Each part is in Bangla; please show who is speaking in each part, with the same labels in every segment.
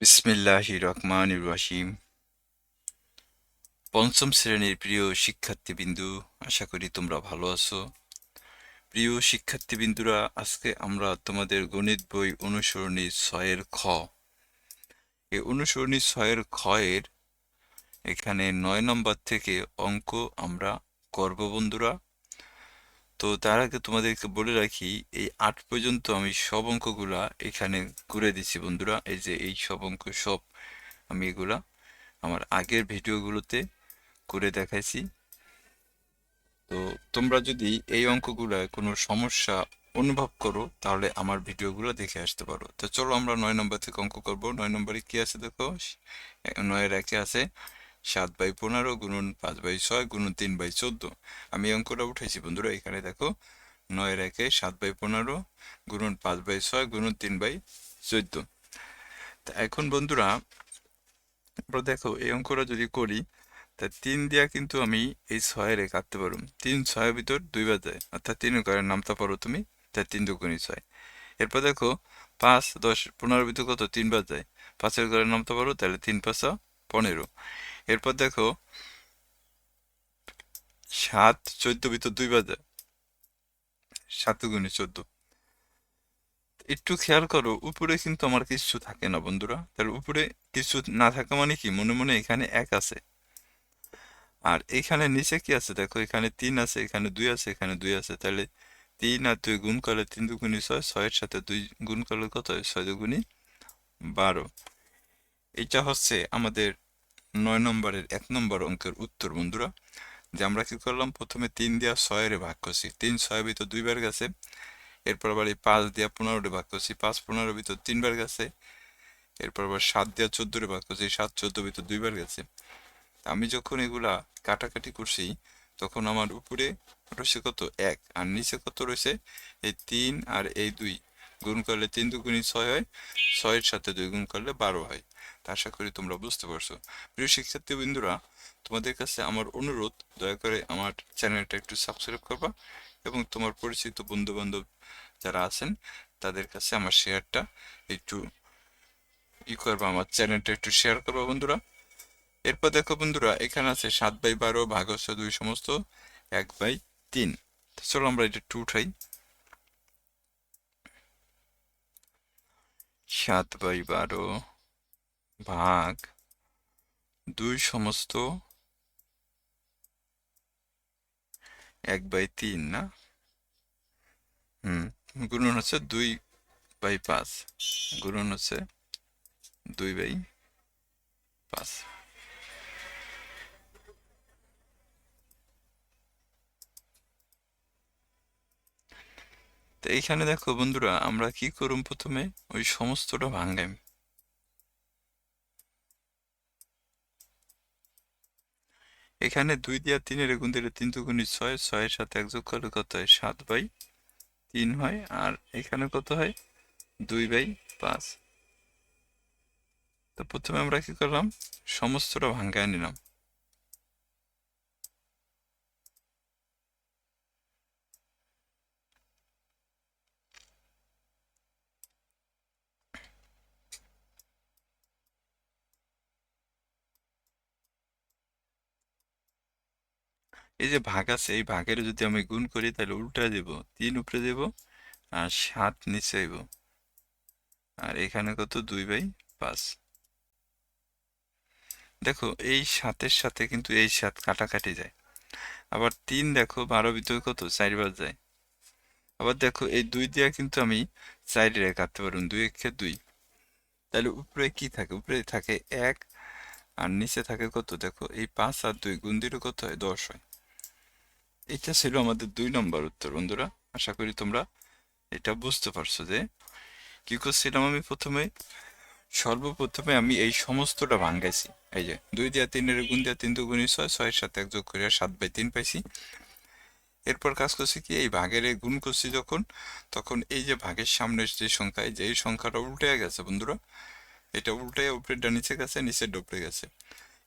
Speaker 1: বিসমিল্লাহি রহমান রহিম পঞ্চম শ্রেণির প্রিয় শিক্ষার্থীবিন্দু, আশা করি তোমরা ভালো আছো। প্রিয় শিক্ষার্থীবিন্দুরা, আজকে আমরা তোমাদের গণিত বই অনুসরণী ছয়ের খ। এই অনুসরণী ছয়ের খ এর এখানে নয় নম্বর থেকে অঙ্ক আমরা করব বন্ধুরা। তো তার আগে তোমাদেরকে বলে রাখি, এই আট পর্যন্ত আমি সব অঙ্কগুলা এখানে করে দিছি বন্ধুরা। এই যে এই সব অঙ্ক, সব আমি এগুলা আমার আগের ভিডিওগুলোতে করে দেখাইছি। তো তোমরা যদি এই অঙ্কগুলোয় কোনো সমস্যা অনুভব করো, তাহলে আমার ভিডিওগুলো দেখে আসতে পারো। তো চলো আমরা নয় নম্বর থেকে অঙ্ক করব। নয় নম্বরে কি আছে দেখো? নয়ের একে আছে। সাত বাই পনেরো গুণন পাঁচ বাই ছয় গুণন তিন বাই চোদ্দ। আমি অঙ্কটা উঠেছি, বন্ধুরা, এখানে দেখো, নয়ের একে সাত বাই পনেরো গুণন পাঁচ বাই ছয় গুণন তিন বাই চোদ্দ। তা এখন, বন্ধুরা দেখো, এই অঙ্কটা যদি করি, তা তিন দিয়া কিন্তু আমি এই ছয়ের কাটতে পারো তিন ছয়ের ভিতর দুইবার যায়, অর্থাৎ তিন ঘরের নামটা পারো তুমি তাই তিন দুগুণী ছয়। এরপর দেখো, পাঁচ, দশ, পনেরো ভিতর কত? তিনবার যায়। পাঁচের ঘরের নামতে পারো তাহলে তিন পাঁচা পনেরো। এরপর দেখো, সাত, চোদ্দ ভিতর দুই যায় সাত গুণী চোদ্দ। একটু খেয়াল করো, উপরে কিন্তু আমার কিছু থাকে না বন্ধুরা। তাহলে উপরে কিছু না থাকা মানে কি? মনে মনে এখানে এক আছে। আর এখানে নিচে কি আছে? দেখো, এখানে তিন আছে, এখানে দুই আছে, এখানে দুই আছে। তাহলে তিন আর দুই গুণ করলে তিন দুগুণী ছয়, ছয়ের সাথে দুই গুণ করলে কত ছয় দুগুণী বারো। এটা হচ্ছে আমাদের নয় নম্বরের এক নম্বর অঙ্কের উত্তর, বন্ধুরা। যে আমরা কি করলাম? প্রথমে তিন দিয়া ছয়ের ভাগ করছি। তিন ছয়ের ভিতর দুইবার গেছে। এরপর আবার এই পাঁচ দিয়া পনেরোটা ভাগ করছি। পাঁচ পনেরোর ভিতর তিনবার গেছে। এরপর আবার সাত দিয়া চোদ্দোরে ভাগ করছি। সাত চোদ্দ ভিতর দুইবার গেছে। আমি যখন এগুলা কাটাকাটি করছি, তখন আমার উপরে রয়েছে কত? এক। আর নিচে কত রয়েছে? এই তিন আর এই দুই। গুণ করলে তিন দুগুণী ছয় হয়। ছয়ের সাথে দুই গুণ করলে বারো হয়। আশা করি তোমরা বুঝতে পারছ। প্রিয় শিক্ষার্থী বিন্দুরা তোমাদের কাছে আমার অনুরোধ, দয়া করে আমার চ্যানেলটা একটু সাবস্ক্রাইব করবা এবং তোমার পরিচিত বন্ধু বান্ধব যারা আছেন, তাদের কাছে আমার শেয়ারটা একটু ই করবা, আমার চ্যানেলটা একটু শেয়ার করবা বন্ধুরা। এরপর দেখো বন্ধুরা, এখানে আছে সাত বাই বারো ভাগ হচ্ছে দুই সমস্ত এক বাই তিন। চলো আমরা এটা টু উঠাই। সাত বাই বারো ভাগ দুই সমস্ত এক বাই তিন, না? হুম, গুণন হচ্ছে দুই বাই পাঁচ। গুণন হচ্ছে দুই বাই পাঁচ। তো এইখানে দেখো বন্ধুরা, আমরা কি করুম প্রথমে? ওই সমস্তটা ভাঙ্গাইম এখানে দুই দিয়া তিনের গুণ দিলে তিন দুগুণ ছয়, ছয়ের সাথে এক যোগ করলে কত হয়? সাত বাই তিন হয়। আর এখানে কত হয়? দুই বাই পাঁচ। তো প্রথমে আমরা কি করলাম? সমস্তটা ভাঙ্গায় নিলাম। এই যে ভাগ আছে, এই ভাগের যদি আমি গুণ করি, তাহলে উল্টা দেব, তিন উপরে দেব আর সাত নিচে দেব। আর এখানে কত? দুই বাই পাঁচ। দেখো, এই সাতের সাথে কিন্তু এই সাত কাটাকাটি যায়। আবার তিন দেখো, বারো ভিতরে কত? চারবার যায়। আবার দেখো, এই দুই দিয়া কিন্তু আমি চাইরে কাটতে পারুন দুই একে দুই। তাহলে উপরে কি থাকে? উপরে থাকে এক, আর নিচে থাকে কত? দেখো, এই পাঁচ আর দুই, গুণ দিলে কত হয়? দশ হয়। এটা ছিল আমাদের দুই নম্বর উত্তর। বন্ধুরা, আশা করি তোমরা এটা বুঝতে পারছ যে কি করছিলাম আমি প্রথমে? সর্বপ্রথমে আমি এই সমস্তটা ভাঙ্গাইছি। এই যে দুই দিয়া তিনের গুণ দিয়া তিন দুগুণী ছয়, ছয়ের সাথে এক যোগ করিয়া সাত বাই তিন পাইছি। এরপর কাজ করছি কি, এই ভাগের এই গুণ করছি যখন, তখন এই যে ভাগের সামনের যে সংখ্যা যে এই সংখ্যাটা উল্টে গেছে বন্ধুরা। এটা উল্টে উপরেরটা নিচে গেছে নিচে ডোপড়ে গেছে।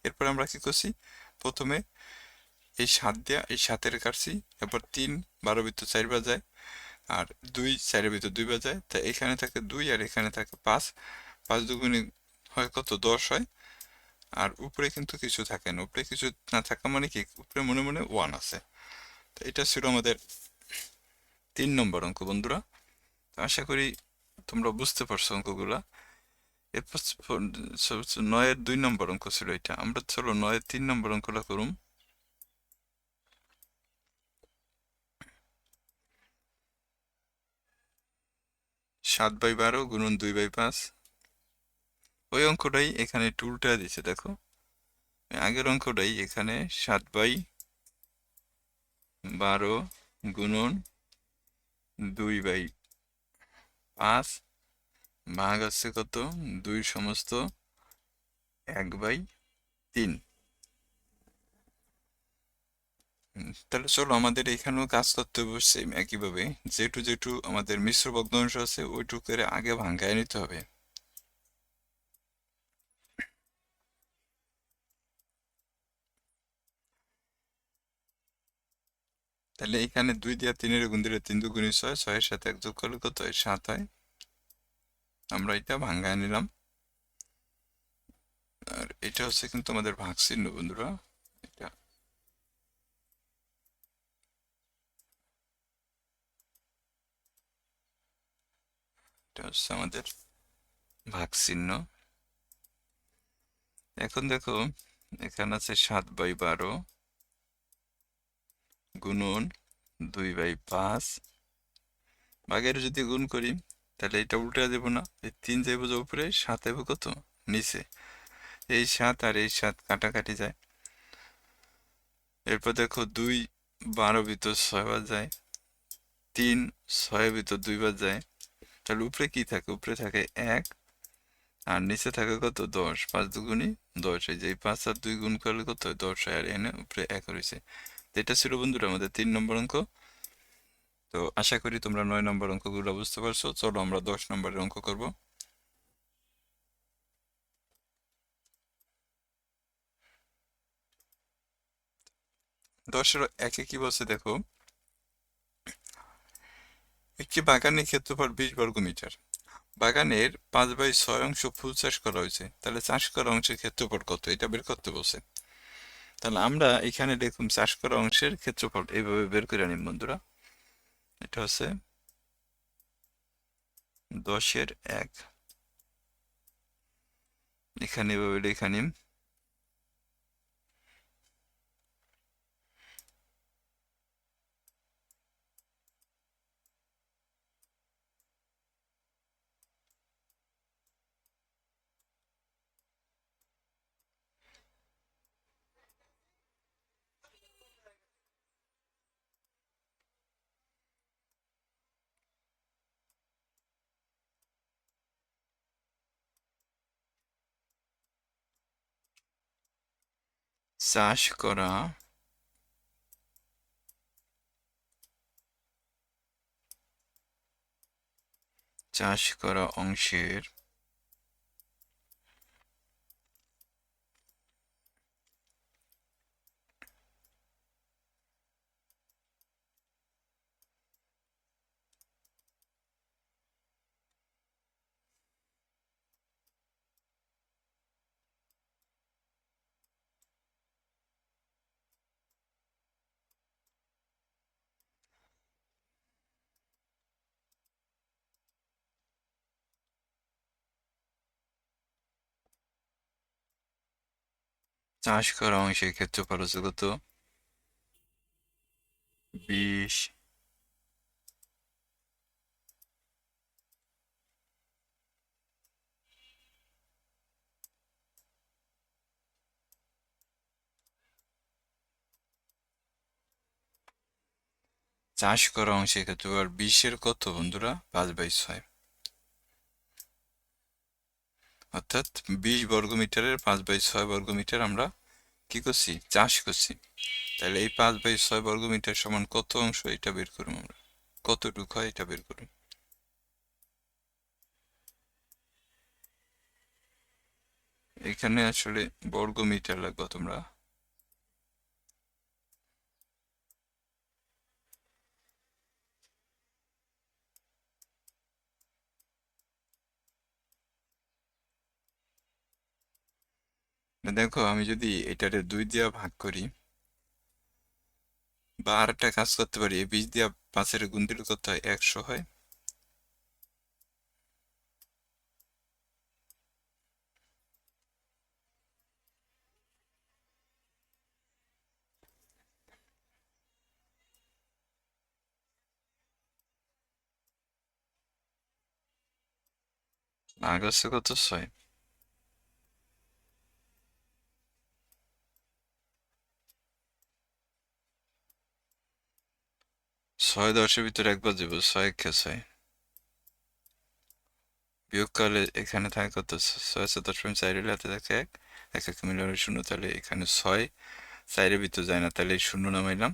Speaker 1: এরপর আমরা কি করছি? প্রথমে এই সাত দিয়া, এই সাতের কাটছি, এরপর তিন, বারো ভিতর চার বাজায়, আর দুই চারের ভিতর দুই বাজায়, তা এখানে থাকে দুই আর এখানে থাকে পাঁচ। পাঁচ দুগুণে হয় কত? দশ হয়। আর উপরে কিন্তু কিছু থাকে না। উপরে কিছু না থাকা মানে কি? উপরে মনে মনে ওয়ান আছে। তো এটা ছিল আমাদের তিন নম্বর অঙ্ক, বন্ধুরা। আশা করি তোমরা বুঝতে পারছ অঙ্কগুলা। এরপর নয়ের দুই নম্বর অঙ্ক ছিল এটা। আমরা চলো নয়ের তিন নম্বর অঙ্কটা করুম। সাত বাই বারো গুণন দুই বাই পাঁচ। ওই অঙ্কটাই এখানে একটু উল্টা দিছে দেখো। আগের অঙ্কটাই এখানে সাত বাই বারো গুণন দুই বাই পাঁচ ভাগ আছে কত? দুই সমস্ত এক বাই তিন। তাহলে চলো আমাদের এখানেও কাজ করতে বসছে একইভাবে। যেটু যেটু আমাদের মিশ্র ভগ্নাংশ আছে ওইটুকু করে আগে ভাঙ্গায় নিতে হবে। তাহলে এখানে দুই দিয়া তিনের গুণ দিলে তিন দুগুণী ছয়, ছয়ের সাথে এক যোগ করলে কত হয়? সাত হয়। আমরা এটা ভাঙ্গায় নিলাম। আর এটা হচ্ছে কিন্তু আমাদের ভাগ চিহ্ন বন্ধুরা। এটা এটা হচ্ছে আমাদের ভাগ চিহ্ন এখন দেখো, এখানে আছে সাত বাই বারো গুণন দুই বাই পাঁচ। ভাগের যদি গুণ করি, তাহলে এটা উল্টে দেব না। এই তিন যাইব যে উপরে, সাত যাইব কত? নিচে। এই সাত আর এই সাত কাটাকাটি যায়। এরপর দেখো, দুই বারো ভিতর ছয়বার যায়, তিন ছয়ের ভিতর দুইবার যায়। তাহলে উপরে কি থাকে? উপরে থাকে এক, আর নিচে থাকে কত? দশ। পাঁচ দুগুণি দশ, এই যে পাঁচ আর দুই গুণ করলে কত দশ আর এনে উপরে এক রয়েছে। তো এটা ছিল বন্ধুরা আমাদের তিন নম্বর অঙ্ক। তো আশা করি তোমরা নয় নম্বর অঙ্কগুলো বুঝতে পারছ। চলো আমরা দশ নম্বরের অঙ্ক করব। দশের একে কি বলছে দেখো? একটি বাগানের ক্ষেত্রফল বিশ বর্গ মিটার বাগানের পাঁচ বাই ছয় অংশ ফুল চাষ করা হয়েছে, তাহলে চাষ করা অংশের ক্ষেত্রফল কত? এটা বের করতে বলছে। তাহলে আমরা এখানে দেখুন, চাষ করা অংশের ক্ষেত্রফল এইভাবে বের করে নিম বন্ধুরা। এটা হচ্ছে দশের এক। এখানে এভাবে লেখা নিম চাষ করা চাষ করা অংশের চাষ করা অংশের ক্ষেত্রফল হচ্ছে কত? বিশ। চাষ করা অংশের ক্ষেত্রফল বিশের কত বন্ধুরা? পাঁচ বাই ছয়। অর্থাৎ বিশ বর্গমিটারের পাঁচ বাই ছয় বর্গমিটার আমরা কি করছি? চাষ করছি। তাহলে এই পাঁচ বাই ছয় বর্গমিটার সমান কত অংশ? এটা বের করুন আমরা। কতটুকু হয় এটা বের করুন। এখানে আসলে বর্গমিটার লাগবে তোমরা। দেখো, আমি যদি এটারে দুই দিয়া ভাগ করি বা আর একটা কাজ করতে পারি বিশ দিয়া পাঁচের গুণ দিলে কত হয়? একশো হয়। আগস্টে কত? ছয়। ছয় দশের ভিতরে একবার দেবো ছয় কে ছয় বিয়োগকালে এখানে থাকে কত ছয় ছয় দশ পয়েন্ট হলে হাতে থাকে এক এক এক মিলে হলে শূন্য তাহলে এখানে ছয় চারের ভিতর যায় না তাহলে শূন্য নামাইলাম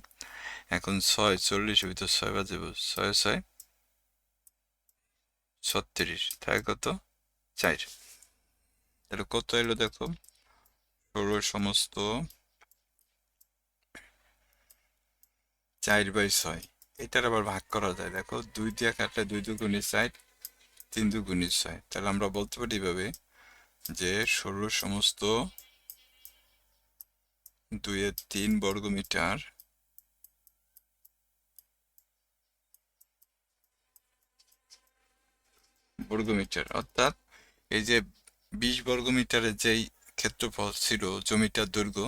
Speaker 1: এখন ছয় চল্লিশের ভিতর ছয় বার দেবো ছয় ছয় ছত্রিশ থাকে কত চার তাহলে কত এলো দেখো ষোলো সমস্ত চার বাই ছয় এটার আবার ভাগ করা যায়। দেখো, দুই দিয়ে কাটলে দুই দুগুণি চার তিন দুগুণি ছয় তাহলে আমরা বলতে পারি এভাবে যে ষোলো সমস্ত দুইয়ের তিন বর্গ মিটার বর্গ মিটার অর্থাৎ এই যে বিশ বর্গ মিটারের যেই ক্ষেত্রফল ছিল, জমিটার দৈর্ঘ্য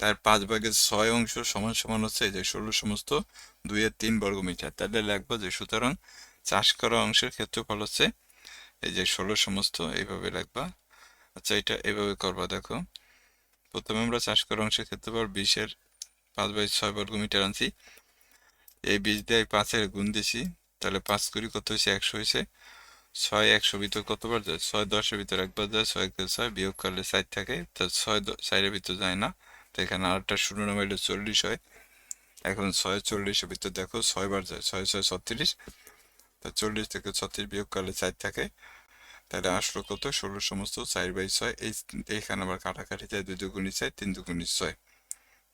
Speaker 1: তার পাঁচ ভাগের ছয় অংশ সমান সমান হচ্ছে যে ষোলো সমস্ত দুইয়ের তিন বর্গ মিটার তাহলে লিখব যে সুতরাং চাষ করা অংশের ক্ষেত্রফল হচ্ছে এই যে ষোলো সমস্ত, এইভাবে লিখবা। আচ্ছা এটা এভাবে করবা, দেখো। প্রথমে আমরা চাষ করা অংশের ক্ষেত্রফল বিশের পাঁচ বাই ছয় বর্গ মিটার আনছি। এই বিশ দিয়ে পাঁচের গুণ দিছি, তাহলে পাঁচ কুড়ি কত হয়েছে? একশো হয়েছে। ছয় একশো ভিতর কতবার যায়? ছয় দশের ভিতর একবার যায়, ছয় ছয় বিয়োগ করলে সাইড থাকে। তা ছয় চারের ভিতর যায় না। তো এখানে আরেকটা শূন্য নামাইলে চল্লিশ হয়। এখন ছয় চল্লিশের ভিতর দেখো, ছয় বার যায়, ছয় ছয়, ছত্রিশ। তা চল্লিশ থেকে ছত্রিশ বিয়োগ করলে চার থাকে। তাহলে আসলো কত? ষোলো সমস্ত চার বাই ছয়। এই এইখানে আবার কাটাকাটি যায় দুই দুগুণি ছয়, তিন দুগুণি ছয়।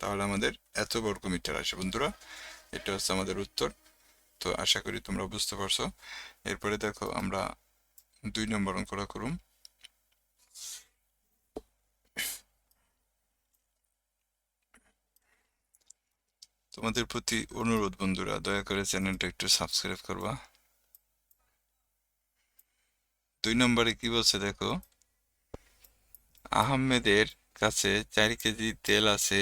Speaker 1: তাহলে আমাদের এত বর্গ মিটার আসে বন্ধুরা। এটা হচ্ছে আমাদের উত্তর। তো আশা করি তোমরা বুঝতে পারছ। এরপরে দেখো আমরা দুই নম্বর অঙ্কটা করুম তোমাদের প্রতি অনুরোধ, বন্ধুরা, দয়া করে চ্যানেলটা একটু সাবস্ক্রাইব করবা। দুই নম্বরে কি বলছে দেখো? আহমেদের কাছে চার কেজি তেল আছে,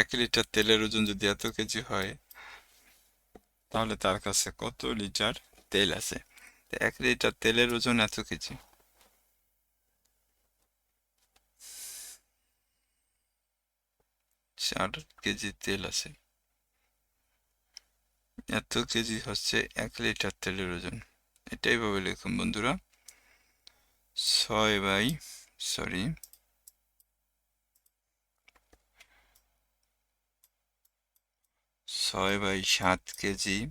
Speaker 1: এক লিটার তেলের ওজন যদি এত কেজি হয়, তাহলে তার কাছে কত লিটার তেল আছে? এক লিটার তেলের ওজন এত কেজি। চার কেজি তেল আছে। এত কেজি হচ্ছে এক লিটার তেলের ওজন। এটাই ভাবে লিখুন বন্ধুরা। ছয় বাই, সরি। ছয় বাই সাত কেজি।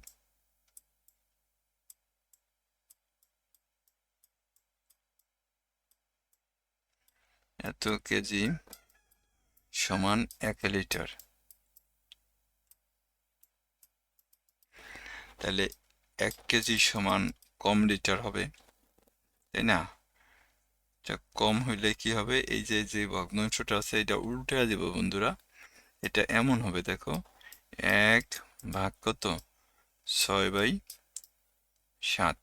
Speaker 1: এত কেজি সমান এক লিটার। তাহলে এক কেজি সমান কম লিটার হবে, তাই না? কম হইলে কি হবে? এই যে যে ভগ্নাংশটা আছে, এটা উল্টে দিব বন্ধুরা। এটা এমন হবে, দেখো। এক ভাগ কত? ছয় বাই সাত।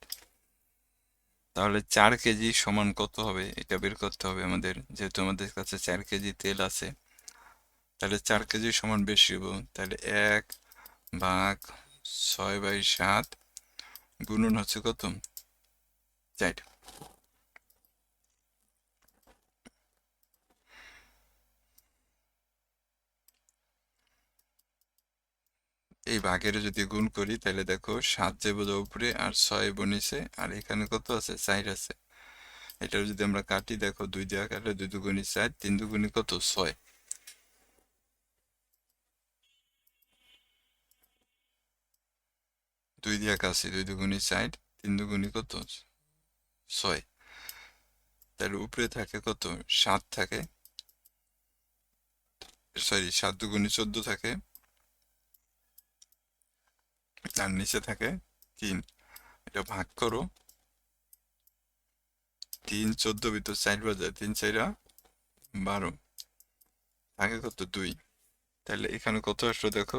Speaker 1: তাহলে চার কেজি সমান কত হবে? এটা বের করতে হবে আমাদের, যেহেতু আমাদের কাছে চার কেজি তেল আছে। তাহলে চার কেজি সমান বেশি হব। তাহলে এক ভাগ ছয় বাই সাত গুণন হচ্ছে কত? চার। এই ভাগের যদি গুণ করি, তাহলে দেখো সাত যে বোঝা উপরে আর ছয় বনিছে আর এখানে কত আছে? চার আছে। এটা যদি আমরা কাটি, দেখো দুই দেওয়া কাটলে দুই দুগুণি চার, তিন দুগুণি কত? ছয়। দুই দিয়া কাছে দুই দুগুণি চার, তিন দুগুণি কত? ছয়। তাহলে উপরে থাকে কত? সাত থাকে। সরি, সাত দুগুণি চোদ্দ থাকে। তার নিচে থাকে তিন। এটা ভাগ করো। তিন চোদ্দ ভিতর চার বাজার তিন চাইরা বারো। আগে কত? দুই। তাহলে এখানে কত আসলো দেখো?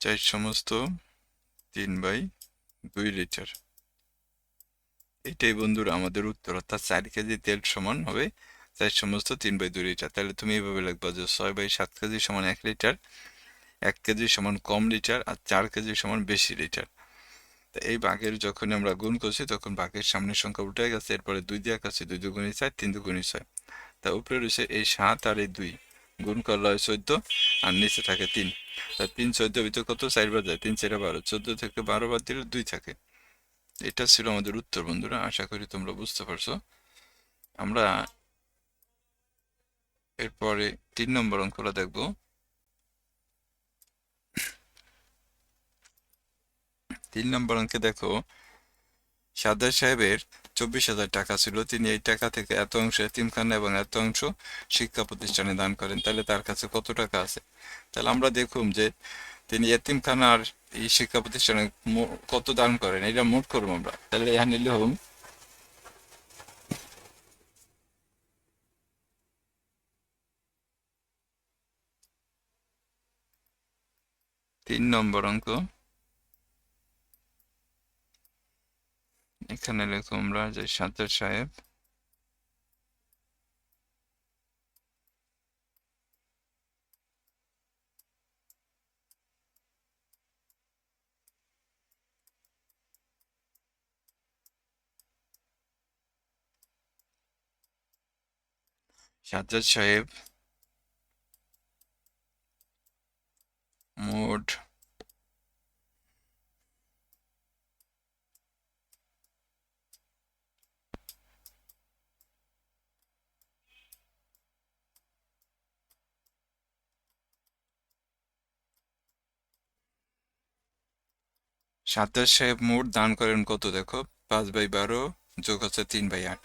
Speaker 1: চার সমস্ত তিন বাই দুই লিটার। এটাই বন্ধুরা আমাদের উত্তর। অর্থাৎ চার কেজি তেল সমান হবে চার সমস্ত তিন বাই দুই লিটার। তাহলে তুমি এইভাবে লিখবা যে ছয় বাই সাত কেজি সমান এক লিটার, এক কেজি সমান কম লিটার আর চার কেজি সমান বেশি লিটার। তা এই বাঘের যখন আমরা গুণ করছি, তখন বাঘের সামনের সংখ্যা উঠে গেছে, এরপরে দুই দিয়ে কাছে দুই দুগুণি চার, তিন দুগুণি ছয়। তা উপরে রয়েছে এই সাত আর এই দুই। গুণ করলে হয় চোদ্দ আর নিচে থাকে তিন। তা তিন চোদ্দ ভিতরে কত? চার বার যায়। তিন, চারে বারো চোদ্দ থেকে বারো বার দিলে দুই থাকে। এটা ছিল আমাদের উত্তর, বন্ধুরা। আশা করি তোমরা বুঝতে পারছ। আমরা এরপরে তিন নম্বর অঙ্কটা দেখব। তিন নম্বর অঙ্কে দেখো সাদ্দার সাহেবের চব্বিশ হাজার টাকা ছিল। তিনি এই টাকা থেকে এত অংশ এতিমখানা এবং এত অংশ শিক্ষা প্রতিষ্ঠানে দান করেন। তাহলে তার কাছে কত টাকা আছে? তাহলে আমরা দেখুন যে তিনি এতিমখানার এই শিক্ষা প্রতিষ্ঠানে কত দান করেন? এটা মোট করব আমরা। তাহলে এখানে লিখুন তিন নম্বর অঙ্ক। এখানে লিখো আমরা যে সাদ্দার সাহেব। সাজ্জাদ সাহেব মোট সাতাশ সাহেব মোট দান করেন কত দেখো? পাঁচ বাই বারো যোগ হচ্ছে তিন বাই আট।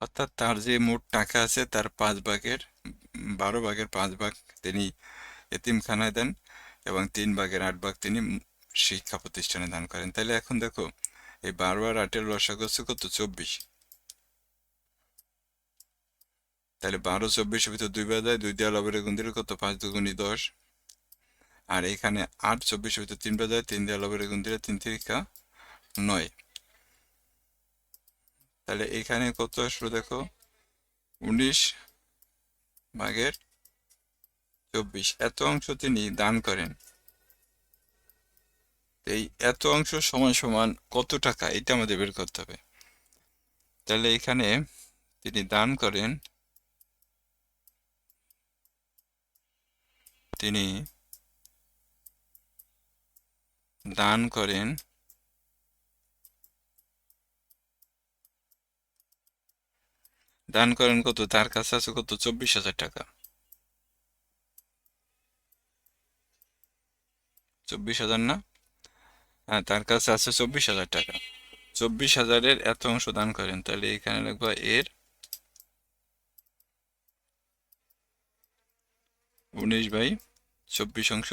Speaker 1: অর্থাৎ তার যে মোট টাকা আছে, তার পাঁচ ভাগের, বারো ভাগের পাঁচ ভাগ তিনি এতিমখানায় দেন এবং তিন ভাগের আট ভাগ তিনি শিক্ষা প্রতিষ্ঠানে দান করেন। তাহলে এখন দেখো, এই বারো আর আটের লসাগু কত? চব্বিশ। তাহলে বারো চব্বিশের ভিতর দুই বার যায় দুই দেওয়া লবের গুণ কত? পাঁচ দুগুণি দশ। আর এখানে আট চব্বিশের ভিতর তিন বার যায় তিন দেওয়া লবের গুণ দিলে তিন তিরিকা নয়। তাহলে এখানে কত আসলো দেখো? উনিশ ভাগের চব্বিশ, এত অংশ তিনি দান করেন। এই এত অংশ সমান সমান কত টাকা? এটা আমাদের বের করতে হবে। তাহলে এখানে তিনি দান করেন, তিনি দান করেন দান করেন কত? তার কাছে আছে কত? চব্বিশ হাজার টাকা। চব্বিশ হাজার না? হ্যাঁ তার কাছে আছে চব্বিশ হাজার টাকা। চব্বিশ হাজারের এত অংশ দান করেন, তাহলে এখানে লিখব এর উনিশ বাই চব্বিশ অংশ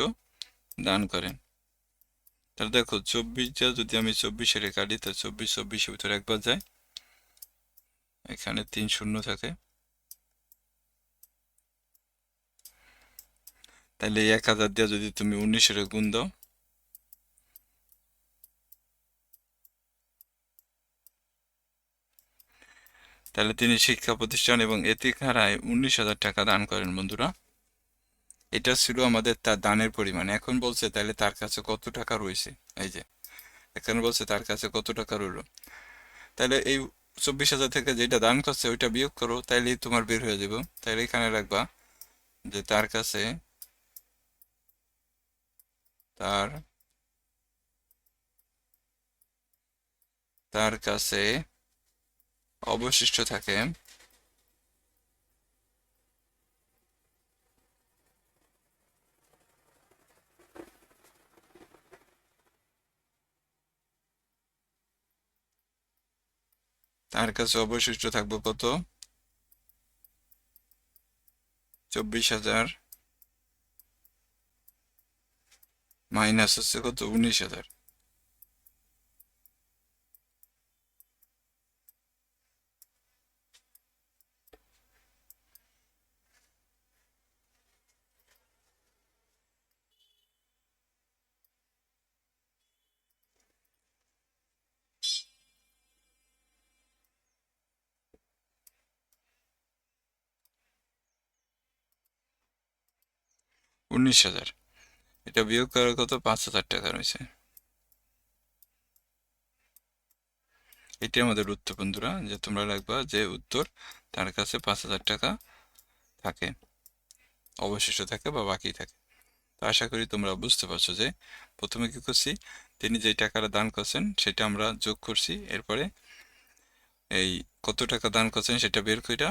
Speaker 1: দান করেন। তাহলে দেখো, চব্বিশটা যদি আমি চব্বিশের কাটি, তাহলে চব্বিশ চব্বিশের ভিতরে একবার যায়। এখানে তিন শূন্য থাকে। তাহলে এক হাজার দিয়ে যদি তুমি উনিশের গুণ দাও। তাহলে তিনি শিক্ষা প্রতিষ্ঠান এবং এতিকারায় উনিশ হাজার টাকা দান করেন, বন্ধুরা। এটা ছিল আমাদের তার দানের পরিমাণ। এখন বলছে তাহলে তার কাছে কত টাকা রয়েছে? এই যে, এখানে বলছে, তার কাছে কত টাকা রইল? তাহলে এই চব্বিশ হাজার থেকে যেটা দান করছে, ওইটা বিয়োগ করো, তাইলেই তোমার বের হয়ে যাবে। তাহলে এখানে রাখবা যে তার কাছে তার তার কাছে অবশিষ্ট থাকে তার কাছে অবশিষ্ট থাকবে কত? চব্বিশ হাজার মাইনাস হচ্ছে কত? উনিশ হাজার। উনিশ হাজার। এটা বিয়োগ করার কত? পাঁচ হাজার টাকা রয়েছে। এটি আমাদের উত্তর বন্ধুরা, যে তোমরা রাখবা যে উত্তর, তার কাছে পাঁচ হাজার টাকা থাকে। অবশিষ্ট থাকে বা বাকি থাকে। তো আশা করি তোমরা বুঝতে পারছ যে প্রথমে কি করছি? তিনি যে টাকাটা দান করছেন, সেটা আমরা যোগ করছি। এরপরে এই কত টাকা দান করছেন, সেটা বের কইরা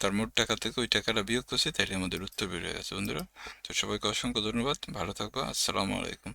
Speaker 1: তার মোট টাকা থেকে ওই টাকাটা বিয়োগ করছি তাই আমাদের উত্তর বের হয়ে গেছে। বন্ধুরা, তো সবাইকে অসংখ্য ধন্যবাদ। ভালো থাকবা। আসসালামু আলাইকুম।